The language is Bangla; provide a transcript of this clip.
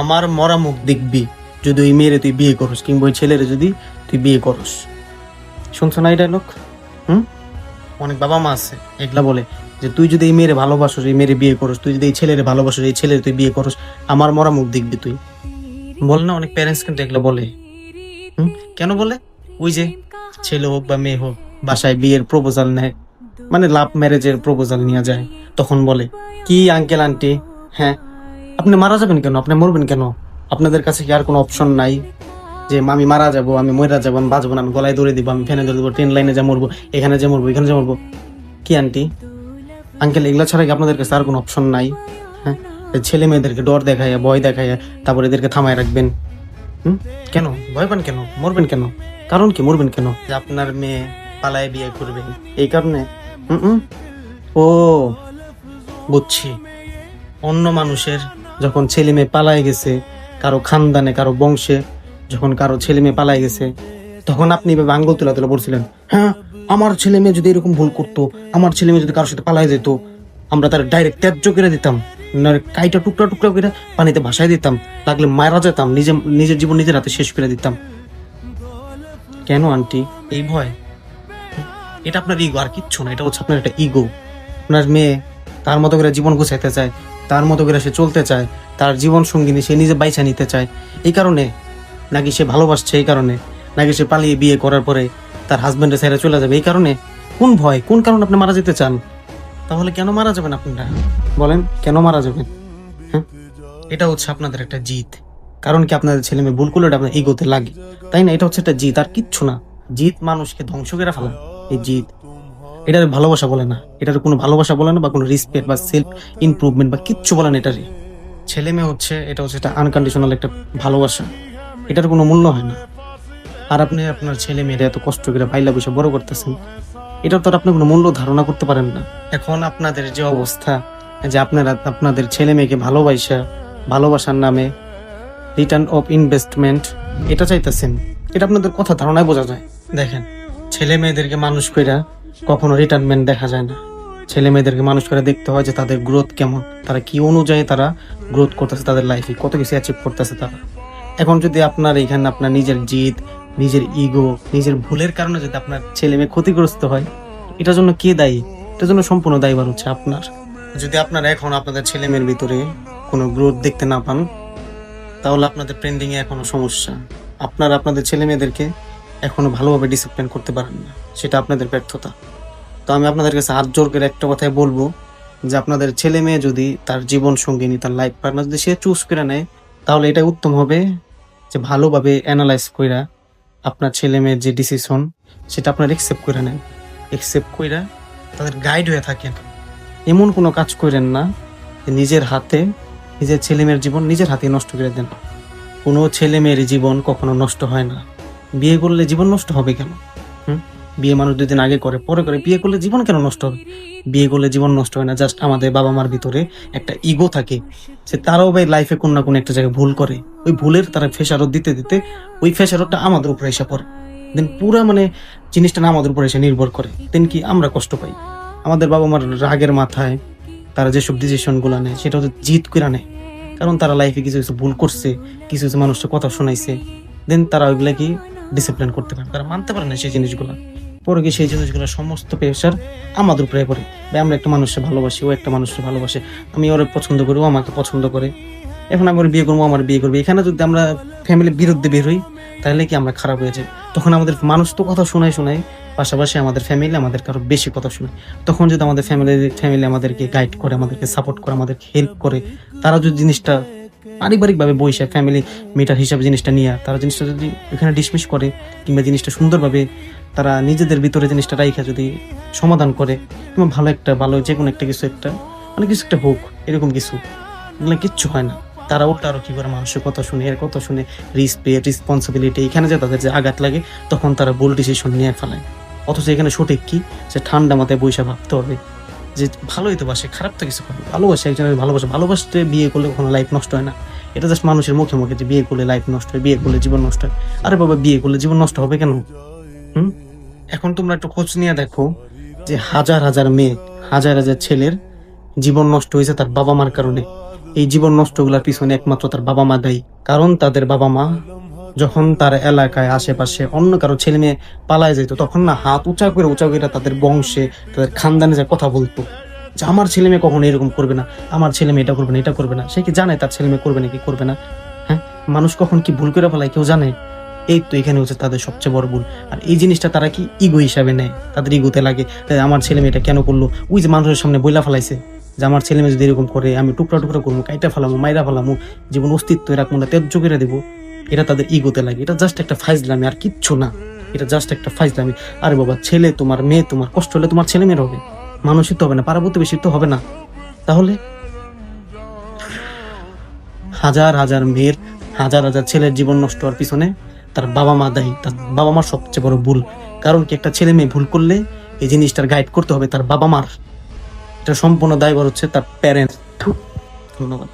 আমার মরা মুখ দেখবি। যদি ওই মেয়েরে তুই বিয়ে করস, কিংবা ওই ছেলেরে যদি তুই বিয়ে করস। শুনছো না এই ডায়লগ হুম? অনেক বাবা মা আছে, এগুলা বলে যে তুই যদি এই মেয়েরে ভালোবাসোস, এই মেয়েরে বিয়ে করস, তুই যদি এই ছেলেরে ভালোবাসোস, এই ছেলেরে তুই বিয়ে করস, আমার মরা মুখ দেখবি তুই। বল না, অনেক প্যারেন্টস কিন্তু এগুলো বলে। হুম? কেন বলে? ওই যে ছেলে হোক বা মেয়ে হোক, বাসায় বিয়ের প্রপোজাল নেয় মানে লাভ ম্যারেজের প্রপোজাল নিয়ে যায়, তখন বলে, কি আঙ্কেল আন্টি হ্যাঁ আপনি মারা যাবেন কেন? আপনি মরবেন কেন? আপনাদের কাছে কি আর কোনো অপশন নাই? যে আমি মারা যাব, আমি মরা যাব, আমি বাঁচবো না, আমি গলায় দৌড়ে দিব, আমি ফ্যানে দৌড়ে দেবো ট্রেন লাইনে যা মরবো, এখানে যে মরবো, এখানে যে মরবো। কি আন্টি আঙ্কেল এগুলো ছাড়া কি আপনাদের কাছে আর কোনো অপশন নাই? হ্যাঁ? ছেলে মেয়েদেরকে ডর দেখায় ভয় দেখায় তারপর এদেরকে থামায় রাখবেন। হুম? কেন? ভয় পান কেন? মরবেন কেন? কারণ কি মরবেন কেন? যে আপনার মেয়ে পালায় বিয়ে করবেন এই কারণে? হুম। ও, বুঝছি। অন্য মানুষের যখন ছেলে মেয়ে পালায় গেছে কারও খানদানে কারও বংশে যখন কারও ছেলে মেয়ে পালায় গেছে তখন আপনি এভাবে আঙ্গুল তুলা তুলা বলছিলেন হ্যাঁ আমার ছেলে মেয়ে যদি এরকম ভুল করতো আমার ছেলে মেয়ে যদি কারোর সাথে পালায় যেত আমরা তার ডাইরেক্ট ত্যায্য করে দিতাম কাইটা টুকরা টুকরা করে পানিতে ভাসায় দিতাম লাগলে মারা যেতাম নিজে নিজের জীবন নিজের হাতে শেষ করে দিতাম। কেন আন্টি? এই ভয়? এটা আপনার ইগো আর কিচ্ছু না এটা হচ্ছে আপনার একটা ইগো আপনার মেয়ে তার মতো করে জীবন গুছাইতে চায় তার মতো করে সে চলতে চায়, তার জীবন সঙ্গিনী সে নিজে বাইছা নিতে চায়। এই কারণে নাকি সে ভালোবাসছে, এই কারণে নাকি সে পালিয়ে বিয়ে করার পরে তার হাজবেন্ডের ছেড়ে চলে যাবে, এই কারণে? কোন ভয়, কোন কারণে আপনি মারা যেতে চান? তাহলে কেন মারা যাবেন আপনারা? বলেন, কেন মারা যাবেন? হ্যাঁ? এটা হচ্ছে আপনাদের একটা জিত। কারণ কি আপনাদের ছেলে মেয়ে ভুল করলে আপনার ইগোতে লাগে। তাই না? এটা হচ্ছে একটা জিত, আর কিচ্ছু না। জিত মানুষকে ধ্বংস করে ফেলা। এই জিত এটার ভালোবাসা বলে না। এটার কোনো ভালোবাসা বলে না বা কোনো রেসপেক্ট বা সেলফ ইমপ্রুভমেন্ট বা কিচ্ছু বলে না এটারই। ছেলে মেয়ে হচ্ছে, এটা হচ্ছে একটা আনকন্ডিশনাল একটা ভালোবাসা। এটার কোনো মূল্য হয় না। আর আপনি আপনার ছেলে মেয়েরা এত কষ্ট করে বাইলা বসে বড় করতেছেন, এটার তো আপনি কোনো মূল্য ধারণা করতে পারেন না। এখন আপনাদের যে অবস্থা, যে আপনারা আপনাদের ছেলে মেয়েকে ভালোবাসা, ভালোবাসার নামে রিটার্ন অফ ইনভেস্টমেন্ট এটা চাইতেছেন, এটা আপনাদের কথা ধারণায় বোঝা যায়। দেখেন, ছেলে মেয়েদেরকে মানুষ কইরা কখনো রিটার্নমেন্ট দেখা যায় না। ছেলে মেয়েদেরকে মানুষ করে দেখতে হয় যে তাদের গ্রোথ কেমন, তারা কি অনুযায়ী তারা গ্রোথ করতেছে তাদের লাইফে কত কিছু অ্যাচিভ করতেছে তারা। এখন যদি আপনার এখানে আপনার নিজের জিদ, নিজের ইগো নিজের ভুলের কারণে যদি আপনার ছেলে মেয়ে ক্ষতিগ্রস্ত হয়, এটার জন্য কে দায়ী? এটার জন্য সম্পূর্ণ দায়ীবার হচ্ছে আপনার। যদি আপনারা এখন আপনাদের ছেলে মেয়ের ভিতরে কোনো গ্রোথ দেখতে না পান, তাহলে আপনাদের ট্রেন্ডিং এ এখনও সমস্যা। আপনার আপনাদের ছেলে মেয়েদেরকে এখনও ভালোভাবে ডিসিপ্লিন করতে পারেন না। সেটা আপনাদের ব্যর্থতা। তো আমি আপনাদের কাছে হাত জোর করে একটা কথাই বলব, যে আপনাদের ছেলে মেয়ে যদি তার জীবন সঙ্গিনী, তার লাইফ পার্টনার যদি সে চুজ করে নেয়, তাহলে এটাই উত্তম হবে, যে ভালোভাবে অ্যানালাইজ কইরা আপনার ছেলে মেয়ের যে ডিসিশন সেটা আপনার একসেপ্ট করে নেন। একসেপ্ট কইরা তাদের গাইড হয়ে থাকেন। এমন কোনো কাজ করেন না, যে নিজের হাতে, নিজের ছেলে মেয়ের জীবন নিজের হাতে নষ্ট করে দেন। কোনো ছেলে মেয়ের জীবন কখনো নষ্ট হয় না। বিয়ে করলে জীবন নষ্ট হবে কেন? হুম? বিয়ে মানুষ দুদিন আগে করে, পরে করে বিয়ে করলে জীবন কেন নষ্ট হবে? বিয়ে করলে জীবন নষ্ট হয় না জাস্ট আমাদের বাবা মার ভিতরে একটা ইগো থাকে যে তারাও ভাই লাইফে কোন না কোনো একটা জায়গায় ভুল করে। ওই ভুলের তারা ফেসারত দিতে দিতে ওই ফেসারতটা আমাদের উপরে এসে পড়ে। দেন পুরা মানে জিনিসটা না আমাদের উপরে এসে নির্ভর করে। দেন কি আমরা কষ্ট পাই? আমাদের বাবা মার রাগের মাথায় তারা যেসব ডিসিশনগুলো নেয়, সেটা হচ্ছে জিত করে নেয়। কারণ তারা লাইফে কিছু কিছু ভুল করছে, কিছু কিছু মানুষের কথা শোনাইছে। দেন তারা ওইগুলা কি ডিসিপ্লিন করতে পারে, তারা মানতে পারে না সেই জিনিসগুলো। পরে গিয়ে সেই জিনিসগুলো সমস্ত প্রেশার আমাদের উপরে পড়ে। ভাই, আমরা একটা মানুষকে ভালোবাসি, ও একটা মানুষকে ভালোবাসে। আমি ওরে পছন্দ করি, ও আমাকে পছন্দ করে। এখন আমি ওর বিয়ে করব আমার বিয়ে করবে। এখানে যদি আমরা ফ্যামিলির বিরুদ্ধে বের হই, তাহলে কি আমরা খারাপ হয়ে যাই? তখন আমাদের মানুষ তো কথা শোনায় শোনায়। পাশাপাশি আমাদের ফ্যামিলি আমাদের কারও বেশি কথা শোনায়। তখন যদি আমাদের ফ্যামিলি ফ্যামিলি আমাদেরকে গাইড করে, আমাদেরকে সাপোর্ট করে, আমাদেরকে হেল্প করে, তারা যদি জিনিসটা পারিবারিকভাবে বসে ফ্যামিলি মিটার হিসাবে জিনিসটা নিয়ে, তারা জিনিসটা যদি এখানে ডিসমিস করে কিংবা জিনিসটা সুন্দরভাবে তারা নিজেদের ভিতরে জিনিসটা রাইখা যদি সমাধান করে, কিংবা ভালো একটা, ভালো যে কোনো একটা কিছু একটা মানে কিছু একটা হোক, এরকম কিছু, এগুলো কিচ্ছু হয় না। তারা উল্টা আরও কি করে মানুষের কথা শুনে, এর কথা শুনে রিসপেক্ট রেসপন্সিবিলিটি এখানে যে তাদের যে আঘাত লাগে, তখন তারা ভুল ডিসিশন নিয়ে ফেলায় অথচ এখানে সঠিক কি? যে ঠান্ডা মাথায় বৈশা ভাবতে হবে। যে ভালোই তো বাসে, খারাপ তো কিছু করে ভালোবাসে একজনের ভালোবাসে, ভালোবাসতে বিয়ে করলে কখনো লাইফ নষ্ট হয় না। এটা জাস্ট মানুষের মুখে মুখে যে বিয়ে করলে লাইফ নষ্ট হয়, বিয়ে করলে জীবন নষ্ট হয়। আরে বাবা, বিয়ে করলে জীবন নষ্ট হবে কেন? হুম? এখন তোমরা একটু খোঁজ নিয়ে দেখো যে হাজার হাজার মেয়ে, হাজার হাজার ছেলের জীবন নষ্ট হয়েছে তার বাবা মার কারণে। এই জীবন নষ্টগুলোর পিছনে একমাত্র তার বাবা মা দায়ী। কারণ তাদের বাবা মা যখন তার এলাকায় আশেপাশে অন্য কারও ছেলে মেয়ে পালায় যেত তখন না হাত উঁচা করে উঁচা করে তাদের বংশে, তাদের খানদানে যা কথা বলতো। যে আমার ছেলে মেয়ে কখনো এরকম করবে না, আমার ছেলে মেয়ে এটা করবে না, এটা করবে না। সে কি জানে তার ছেলে মেয়ে করবে না কি করবে না? হ্যাঁ? মানুষ কখন কি ভুল করে ফেলায়, কেউ জানে? এই তো এখানে হচ্ছে তাদের সবচেয়ে বড় ভুল। আর এই জিনিসটা তারা কি ইগো হিসাবে নেয়? তাদের ইগোতে লাগে আমার ছেলে মেয়েটা কেন করল? ওই যে মানুষের সামনে বইলা ফেলাইছে, যে আমার ছেলে মেয়ে যদি এরকম করে, আমি টুকরা টুকরা করব, কাইটা ফেলামো, মাইরা ফেলামো, জীবন অস্তিত্ব রাখব না ত্যায্য করে দেবো? এটা তাদের ইগোতে লাগে। এটা জাস্ট একটা ফাইজলামি, আর কিচ্ছু না। এটা জাস্ট একটা ফাইজলামি। আরে বাবা, ছেলে তোমার, মেয়ে তোমার, কষ্ট হলে তোমার ছেলে মেয়ের হবে। মানুষই তো হবে না পাড়া প্রতিবেশী তো হবে না। তাহলে? হাজার হাজার মেয়ের, হাজার হাজার ছেলের জীবন নষ্ট হওয়ার পিছনে তার বাবা মা দায়ী, তার বাবা মার সবচেয়ে বড় ভুল। কারণ কি একটা ছেলে মেয়ে ভুল করলে এই জিনিসটার গাইড করতে হবে তার বাবা মার। এটা সম্পূর্ণ দায়ভার হচ্ছে তার প্যারেন্টস ধন্যবাদ।